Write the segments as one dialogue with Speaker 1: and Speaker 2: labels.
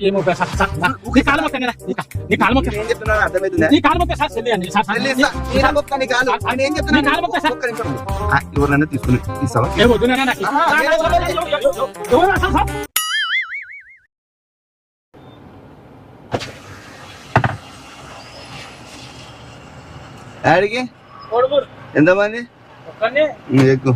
Speaker 1: ఏమో sir sir sir, నీ కాలు మొక్క నేను, నీ కా- నీ కాలు మొక్క
Speaker 2: నేను చెప్తున్నాను అర్థమవుతుందా
Speaker 1: నీ కాలు మొక్క సార్ చెల్లి అండి సార్ సార్
Speaker 2: చెల్లి ఇస్తా. నేను మొక్క నీ కాలు. నేను ఏం చెప్తున్నాను?
Speaker 1: నీ కాలు మొక్క సార్.
Speaker 2: ఒక్క నిమిషం. ఆ, ఎవరినైనా తీసుకుని ఇస్తావా
Speaker 1: ఏ వద్దు నాన్న నాకు.
Speaker 2: ఆహా,
Speaker 1: నా- నా- నా- నా- ఎవ- ఎవ- ఎవరు సార్ సార్
Speaker 2: డాడీకి
Speaker 1: కొడుకురు.
Speaker 2: ఎంతమంది
Speaker 1: ఒక్కడిని
Speaker 2: నువ్వు ఎక్కువ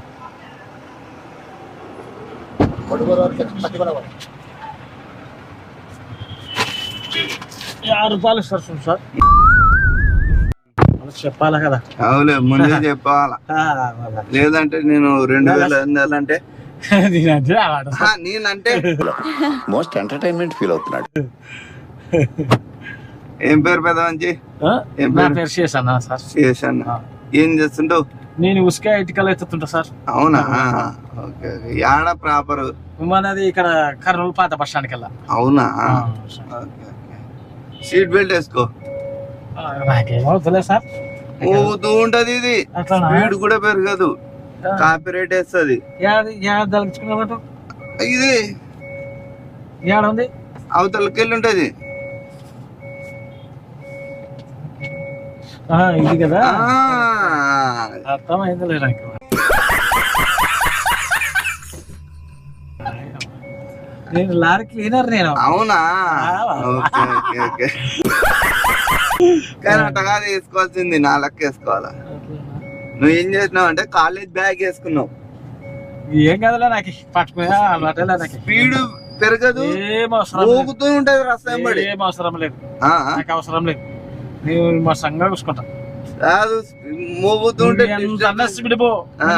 Speaker 1: ఆరు రూపాయలు ఇస్తారు చూడు సార్. అలా చెప్పాలా కదా?
Speaker 2: అవులే ముందే చెప్పాలా. లేదంటే నేను రెండు వేల ఎందాలంటే
Speaker 1: నేనంటే ఆడ
Speaker 2: ఆ, నేనంటే?
Speaker 3: మోస్ట్ ఎంటర్టైన్మెంట్ ఫీల్ అవుతున్నాడు.
Speaker 2: ఏం పేరు పెద్ద మంచి పేరు?
Speaker 1: పేరు చేశాను సార్.
Speaker 2: చేశాను
Speaker 1: ఆ.
Speaker 2: ఏం చేస్తుంటావు
Speaker 1: నేను ఉసుకే ఇటుకలు ఎత్తుతుంటా సార్.
Speaker 2: అవునా? Okay okay. యాడ ప్రాపర్?
Speaker 1: మనది ఇక్కడ కర్నూలు పాత బస్ స్టాండ్కి వెళ్ళా
Speaker 2: అవునా ఓకే. సీట్ బెల్ట్ వేసుకో.
Speaker 1: సార్.
Speaker 2: ఉంటది ఇది. స్పీడ్ కూడా పెరగదు. కాపీరైట్ వేస్తుంది. ఇది
Speaker 1: ఉంది
Speaker 2: అవతలకి వెళ్ళి ఉంటది
Speaker 1: ఆ, ఇది కదా?
Speaker 2: ఆ,
Speaker 1: అర్థమైందిలే నాకు నేను లారీ క్లీనర్ నేను.
Speaker 2: అవునా. Okay okay okay. కానీ అట్ట కాదు వేసుకోవాల్సింది నా లెక్క వేసుకోవాలా. నువ్వు ఏం చేసినావు అంటే కాలేజ్ బ్యాగ్ వేసుకున్నావు.
Speaker 1: ఏం కదలే నాకు పట్టుకునే నాకు.
Speaker 2: స్పీడ్ పెరగదు ఊగుతూ ఉంటది రసం పడి
Speaker 1: ఏం అవసరం లేదు. నాకు అవసరం లేదు. నేను మా సంఘం చూసుకుంటా.
Speaker 2: కాదు మోగుతూ ఉంటే
Speaker 1: స్పీడ్ పో.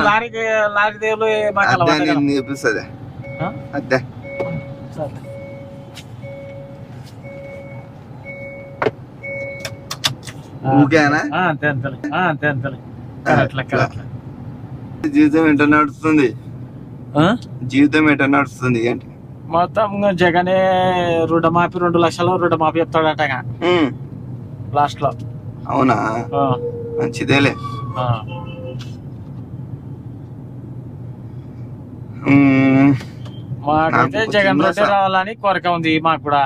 Speaker 1: లారీకి లారీ దేవులు మాకు
Speaker 2: అద్దె
Speaker 1: అలవాటే కదా.
Speaker 2: నేను నేర్పిస్తుంది
Speaker 1: ఆ?
Speaker 2: అద్దె
Speaker 1: సరే. అంతే అంతే అంతలే కరెక్ట్లే కరెక్ట్లే.
Speaker 2: జీవితం ఎట నడుస్తుంది?
Speaker 1: ఆ?
Speaker 2: జీవితం ఎట నడుస్తుంది ఏంటి?
Speaker 1: మొత్తం జగనే రుణమాఫీ రెండు లక్షలు రుణమాఫీ చెప్తాడట లాస్ట్లో
Speaker 2: అవునా? మంచిదేలే
Speaker 1: ఆ.
Speaker 2: ఉమ్,
Speaker 1: మాకైతే జగన్ రెడ్డి రావాలని కోరిక ఉంది మాకు కూడా.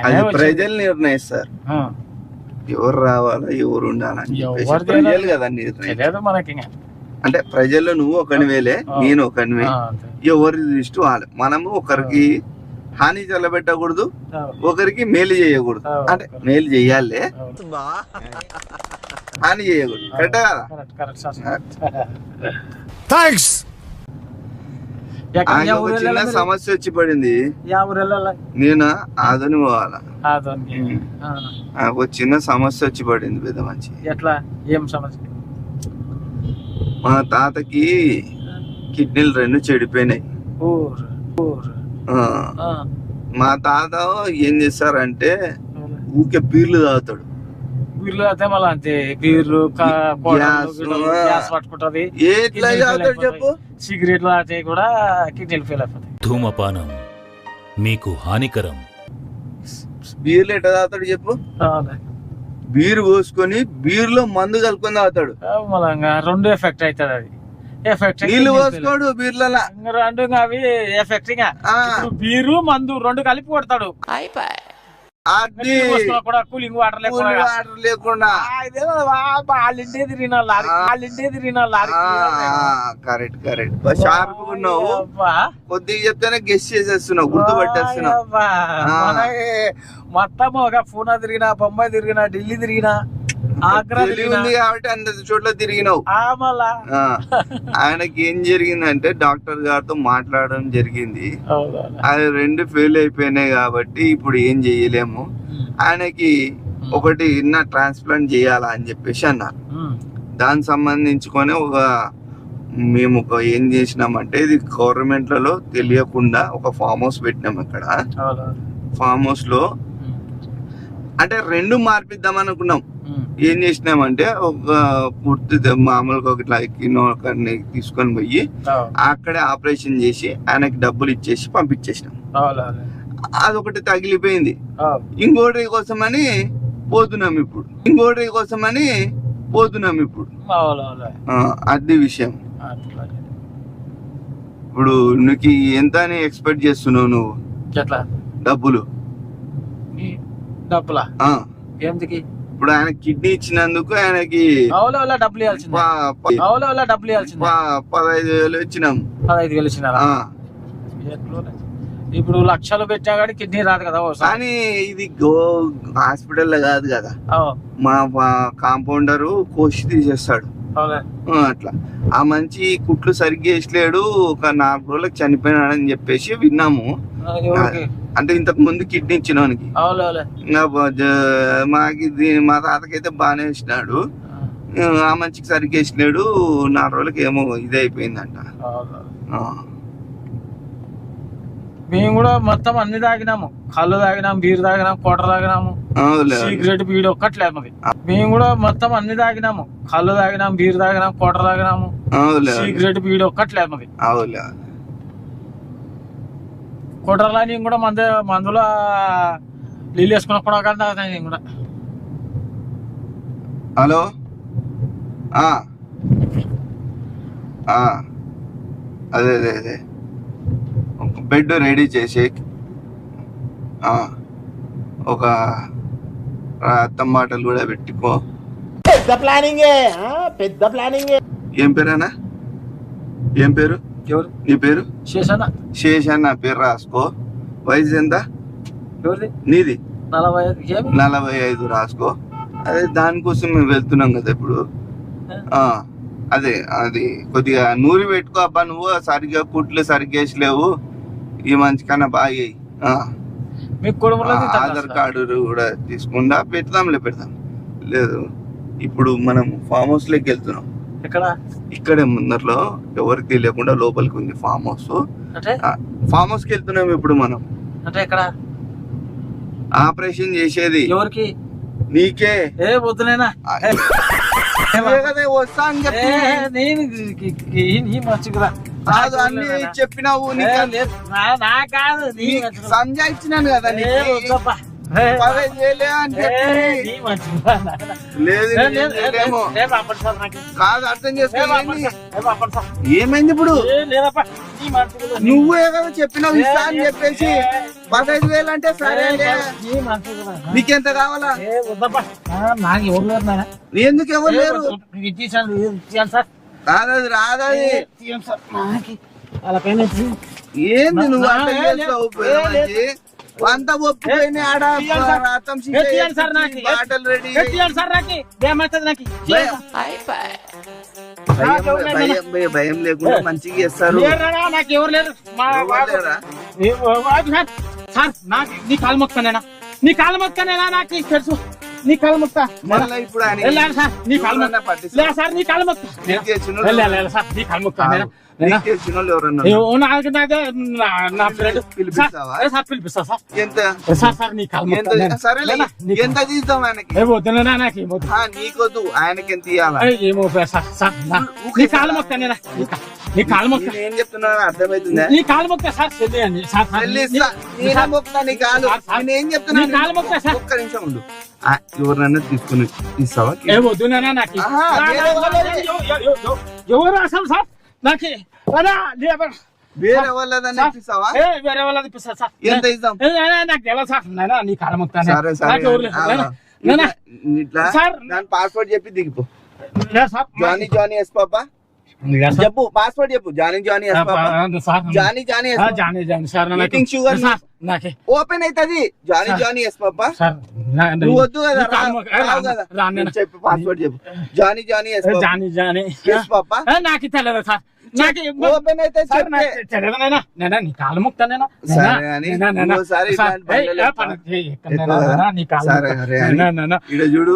Speaker 2: అది. ప్రజలు నిర్ణయిస్తారు.
Speaker 1: ఆ,
Speaker 2: ఎవరు రావాలా ఎవరు ఉండాలని ప్రజలు కదా నిర్ణయం
Speaker 1: మనకి.
Speaker 2: అంటే ప్రజల్లో నువ్వు ఒకని వేలే
Speaker 1: ఆ.
Speaker 2: నేను ఒకనివే. ఎవరి దృష్టి వాళ్ళు మనము ఒకరికి హాని చల్లబెట్టకూడదు ఒకరికి మేలు చేయకూడదు. అంటే మేలు చెయ్యాలే
Speaker 1: అవును.
Speaker 2: హాని చేయకూడదు. కరెక్ట్ కదా?
Speaker 1: Correct correct sir.
Speaker 3: థ్యాంక్స్
Speaker 2: ఒక చిన్న? సమస్య వచ్చి పడింది. నేను? ఆదని పోవాలా? ఒక చిన్న సమస్య వచ్చి పడింది పెద్ద మంచి
Speaker 1: ఎట్లా? ఏం సమస్య?
Speaker 2: మా తాతకి కిడ్నీలు రెండు చెడిపోయినాయి. మా తాత ఏం చేస్తారంటే ఊకే బీర్లు తాగుతాడు.
Speaker 1: బీర్లు అయితే మళ్ళీ అంతే. బీర్లు
Speaker 2: గ్యాస్,
Speaker 1: పట్టుకుంటది.
Speaker 2: ఎట్లా తాగుతాడు చెప్పు.
Speaker 1: సిగరెట్లు తాగితే కూడా కిడ్నీలు ఫెయిల్ అయిపోతాయి.
Speaker 4: ధూమపానం మీకు హానికరం.
Speaker 2: బీర్లు ఎట్లా తాగుతాడు చెప్పు. బీర్ పోసుకొని బీర్లో మందు కలుపుకొని తాగుతాడు.
Speaker 1: మళ్ళా రెండు ఎఫెక్ట్ అవుతుంది అది. ఎఫెక్ట్
Speaker 2: నీళ్ళు పోసుకోడు బీర్లలో.
Speaker 1: రెండు అవి ఎఫెక్ట్ బీరు మందు రెండు కలిపి కొడతాడు.
Speaker 2: అది
Speaker 1: కూడా కూలింగ్ వాటర్ లేకుండా
Speaker 2: వాటర్ లేకుండా.
Speaker 1: ఆ, ఇదేదో వా- వాళ్ళింటే తిరిగిన లారీ వాళ్ళింటే తిరిగిన లారీ.
Speaker 2: Correct correct. షార్ప్ ఉన్నావు.
Speaker 1: అబ్బా.
Speaker 2: కొద్దిగా చెప్తేనే గెస్ట్ చేసేస్తున్నావు గుర్తుపట్టేస్తున్నావు.
Speaker 1: మొత్తం ఒక పూనా తిరిగిన బొంబాయి తిరిగిన ఢిల్లీ తిరిగిన
Speaker 2: ఉంది కాబట్టి అంత చోట్ల తిరిగినావు ఆయనకి ఏం జరిగిందంటే డాక్టర్ గారితో మాట్లాడడం జరిగింది. అది రెండు ఫెయిల్ అయిపోయినాయి కాబట్టి ఇప్పుడు ఏం చేయలేము ఆయనకి ఒకటి ఇన్న ట్రాన్స్ప్లాంట్ చేయాలా అని చెప్పేసి అన్నారు. దానికి సంబంధించుకొని ఒక మేము ఒక ఏం చేసినామంటే ఇది గవర్నమెంట్లలో తెలియకుండా ఒక ఫామ్ హౌస్ పెట్టినాం ఇక్కడ. ఫామ్
Speaker 1: హౌస్లో.
Speaker 2: అంటే రెండు మార్పిద్దాం అనుకున్నాం. ఏం చేసినామంటే ఒక పూర్తి మామూలుగా ఒక ఒకరిని తీసుకొని పోయి. అక్కడే ఆపరేషన్ చేసి ఆయనకి డబ్బులు ఇచ్చేసి పంపించేసినాం. అదొకటి తగిలిపోయింది. ఇంకోటి కోసమని పోతున్నాం ఇప్పుడు. ఇంకోటి కోసమని పోతున్నాం ఇప్పుడు. అది విషయం. ఇప్పుడు నీకు ఎంత అని ఎక్స్పెక్ట్ చేస్తున్నావు నువ్వు? డబ్బులు.
Speaker 1: డబ్బులా? ఎందుకు
Speaker 2: ఇప్పుడు ఆయన కిడ్నీ ఇచ్చినందుకు ఆయనకి
Speaker 1: డబ్బులు
Speaker 2: పదహైదు వేలు ఇచ్చినాం.
Speaker 1: పదహైదు వేలు ఇచ్చినారా? ఇప్పుడు లక్షలు పెట్టా కానీ కిడ్నీ రాదు కదా
Speaker 2: కానీ ఇది గో హాస్పిటల్ కాదు కదా. మా కాంపౌండరు కోసి తీసేస్తాడు. అట్లా. ఆ మంచి కుట్లు సరిగ్గా వేసలేడు ఒక నాలుగు రోజులకు చనిపోయినాడని చెప్పేసి విన్నాము. అంటే ఇంతకు ముందు కిడ్నీ జ- మాకి మా తాతకైతే బాగానే వేసినాడు.
Speaker 1: ఆ,
Speaker 2: ఆ మంచికి సరిగ్గా వేసలేడు నాలుగు రోజులకి ఏమో ఇదే అయిపోయిందంట.
Speaker 1: మేము కూడా మొత్తం అన్ని తాగినాము. కళ్ళు తాగినాం బీర్ తాగినాం కోట తాగినాము. సిగరెట్ బీడి ఒక్కట్లేదు మరి మేము కూడా మొత్తం అన్ని తాగినాము. కళ్ళు తాగినాం బీర్ తాగినాం కోట తాగినాము. సిగరెట్ బీడి ఒక్కట్లేదు
Speaker 2: అవులే
Speaker 1: కోటర్లా నేను కూడా మందు మందులో నీళ్ళు వేసుకున్న కూడా కానీ తాగుతాను నేను కూడా.
Speaker 2: హలో. అదే అదే అదే. బెడ్ రెడీ చేసి ఆ. ఒక అత్తం మాటలు కూడా పెట్టుకో.
Speaker 5: పెద్ద ప్లానింగే ఆ? పెద్ద ప్లానింగే.
Speaker 2: ఏం పేరేనా ఏం పేరు?
Speaker 1: ఎవరు?
Speaker 2: నీ పేరు?
Speaker 1: చేశానా
Speaker 2: శేష్ అని నా పేరు రాసుకో. వయసు ఎంత?
Speaker 1: ఎవరిది?
Speaker 2: నీది?
Speaker 1: నలభై ఐదు.
Speaker 2: నలభై ఐదు రాసుకో. అదే దానికోసం మేము వెళ్తున్నాం కదా ఇప్పుడు. ఆ, అదే అది కొద్దిగా నూరి పెట్టుకో అబ్బా నువ్వు. సరిగ్గా కుట్లు సరిగ్గా వేసలేవు. ఈ మంచి కన్నా బాగా
Speaker 1: మీకు
Speaker 2: ఆధార్ కార్డు కూడా తీసుకుండా పెడతాంలే పెడతాం. లేదు ఇప్పుడు మనం ఫామ్ హౌస్లోకి వెళ్తున్నాం.
Speaker 1: ఎక్కడ?
Speaker 2: ఇక్కడే ముందరలో ఎవరికి తెలియకుండా లోపలికి ఉంది ఫామ్ హౌస్.
Speaker 1: అంటే?
Speaker 2: ఫామ్ హౌస్కి వెళ్తున్నాం ఇప్పుడు మనం.
Speaker 1: అంటే ఎక్కడ?
Speaker 2: ఆపరేషన్ చేసేది.
Speaker 1: ఎవరికి?
Speaker 2: నీకే.
Speaker 1: ఏ
Speaker 2: కదా వస్తా అని
Speaker 1: ఏ,
Speaker 2: చెప్పి
Speaker 1: నేను కి- కి- కి- నీ మంచిగా
Speaker 2: కాదు అన్ని చెప్పినావు
Speaker 1: నా కాదు నీ
Speaker 2: నీకు
Speaker 1: మంచిగా
Speaker 2: సంజాయించినాను కదా లేదు
Speaker 1: సార్.
Speaker 2: కాదు అర్థం
Speaker 1: ఏ,
Speaker 2: చేసుకో
Speaker 1: పంపండి సార్, ఏ, పంపండి సార్.
Speaker 2: ఏమైంది ఇప్పుడు? నువ్వే కదా చెప్పినావు ఇస్తా అని చెప్పేసి. పదహైదు వేలు అంటే
Speaker 1: మంచిగా
Speaker 2: నీకెంత కావాలా?
Speaker 1: నాకు ఎవరు లేరు.
Speaker 2: ఎందుకు ఎవరు లేరు?
Speaker 1: సార్.
Speaker 2: రాదది రాదది. ఏంది నువ్వు
Speaker 1: ఏ,
Speaker 2: చేస్తావు మంచి? అంతా ఒప్పుకొని ఆడ. రథం బాటలు రెడీ. భయం భయం. లేకుండా మంచిగా చేస్తారు.
Speaker 1: నాకు ఎవరు లేరు. సార్ నాకు నీ కాలు మొక్కనేనా నీ కాలు మొక్కనేనా నాకు తెలుసు. నీ కాలు
Speaker 2: మళ్ళా ఇప్పుడు
Speaker 1: నీ కాలు? లేదు సార్ నీ కాలు లేదు సార్ నీ కాలు మొక్క.
Speaker 2: ఎవరన్నా
Speaker 1: పిలిపిస్తా సార్
Speaker 2: ఎంత
Speaker 1: సార్ సార్ నీ
Speaker 2: తీద్దాం ఆయనకి
Speaker 1: నాకు
Speaker 2: నీకొద్దు ఆయనకి ఇవ్వాలా
Speaker 1: ఏమో సార్ సార్ నా- కాలు మొక్క నీ మొక్క
Speaker 2: ఏం చెప్తున్నా అర్థమవుతుందా
Speaker 1: నీ కాలు మొక్క సార్ చెల్లి నీ-
Speaker 2: కాలు ఏం చెప్తున్నా
Speaker 1: నీ కాలు సార్.
Speaker 2: ఒక్క నిమిషం ఉండు ఆ, ఎవరినన్నా తీసుకుని ఇస్తావా
Speaker 1: నాకు ఎవరు అసలు సార్ నాకు లేబర్
Speaker 2: వేరే ఇస్తావా
Speaker 1: ఏ వేరే వాళ్ళది ఇప్పిస్తా సార్.
Speaker 2: ఎంత
Speaker 1: ఏ, నాకు తెలియదు సార్. నాయనా నీ కాలం
Speaker 2: సరే సరే. పాస్వర్డ్ చెప్పి దిగిపో. జానీ జానీ ఎస్ పాపా. చెప్పు పాస్వర్డ్ చెప్పు. Johnny Johnny Johnny Johnny
Speaker 1: Johnny Johnny. Sir sir నాకే
Speaker 2: ఓపెన్ అవుతుంది జానీ. జానీ ఎస్ పాపా నువ్వు వద్దు కదా. చెప్పు పాస్వర్డ్ చెప్పు. Johnny Johnny
Speaker 1: Johnny Johnny.
Speaker 2: Yes papa
Speaker 1: నాకు తెలియదు సార్.
Speaker 2: ఓపెన్ అయితే
Speaker 1: నీ కాలు మొక్తానేనా
Speaker 2: చూడు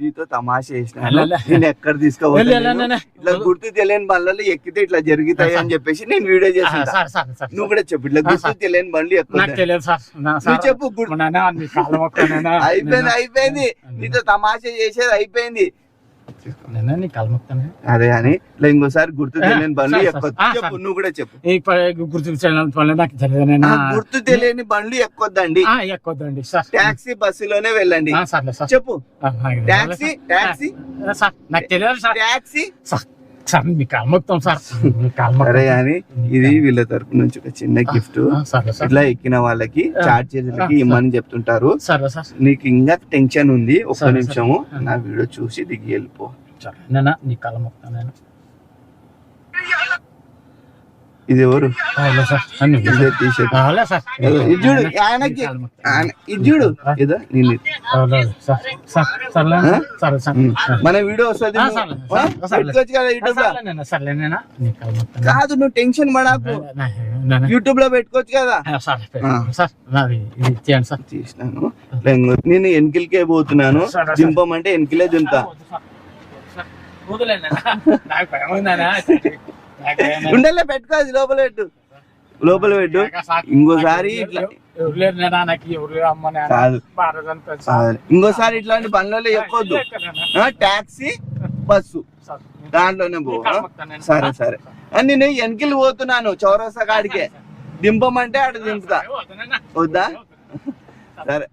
Speaker 2: నీతో తమాషా చేసిన. నేను ఎక్కడ తీసుకోవాలి. ఇట్లా గుర్తు తెలియని బండ్లలో ఎక్కితే ఇట్లా జరుగుతాయి అని చెప్పేసి నేను వీడియో
Speaker 1: సార్
Speaker 2: నువ్వు కూడా చెప్పు ఇట్లా గుర్తు తెలియని బండ్లు ఎక్కువ చెప్పు అయిపోయింది అయిపోయింది. నీతో తమాషా చేసేది అయిపోయింది. అదే అని. ఇంకోసారి గుర్తు తెలియని బండ్లు. చెప్పు నువ్వు కూడా చెప్పు.
Speaker 1: వల్ల నాకు తెలియదు
Speaker 2: గుర్తు తెలియని బండ్లు ఎక్కొద్దండి.
Speaker 1: సార్.
Speaker 2: టాక్సీ బస్సులోనే వెళ్ళండి.
Speaker 1: ఆ, సర్లే సార్
Speaker 2: చెప్పు. టాక్సీ. టాక్సీ.
Speaker 1: నాకు తెలియదు సార్.
Speaker 2: టాక్సీ
Speaker 1: సార్ మీ సార్.
Speaker 2: ఇది వీళ్ళ తరపు నుంచి ఒక చిన్న గిఫ్ట్. ఇట్లా ఎక్కిన వాళ్ళకి చార్జ్ చేసేకి ఇమ్మని చెప్తుంటారు.
Speaker 1: సరే సార్.
Speaker 2: నీకు ఇంకా టెన్షన్ ఉంది ఒక్క నిమిషము. నా వీడియో చూసి దిగి వెళ్ళిపో.
Speaker 1: నీ కాలు నేను
Speaker 2: ఇది ఎవరు? ఇదే చూడు ఆయనకి ఆయన- ఇది చూడు. నేను. మన వీడియో వస్తుంది కదా నువ్వు టెన్షన్ పడాకు. యూట్యూబ్లో పెట్టుకోవచ్చు కదా? లేంగో, నేను ఎన్కిల్కే పోతున్నాను. దింపమంటే ఎన్కిలే దింపుతా. ఉండలే పెట్టుకో అది లోపల పెట్టు. లోపల పెట్టు. ఇంకోసారి ఇట్లా? కాదు.
Speaker 1: అని
Speaker 2: ఇంకోసారి ఇట్లాంటి పనులలో ఆ, టాక్సీ బస్సు. దాంట్లోనే పో సరే సరే. ఆ, నేను వెనకిల్ పోతున్నాను చౌరస్తా కాడికే. దింపమంటే ఆడ దింపుతా. వద్దా సరే.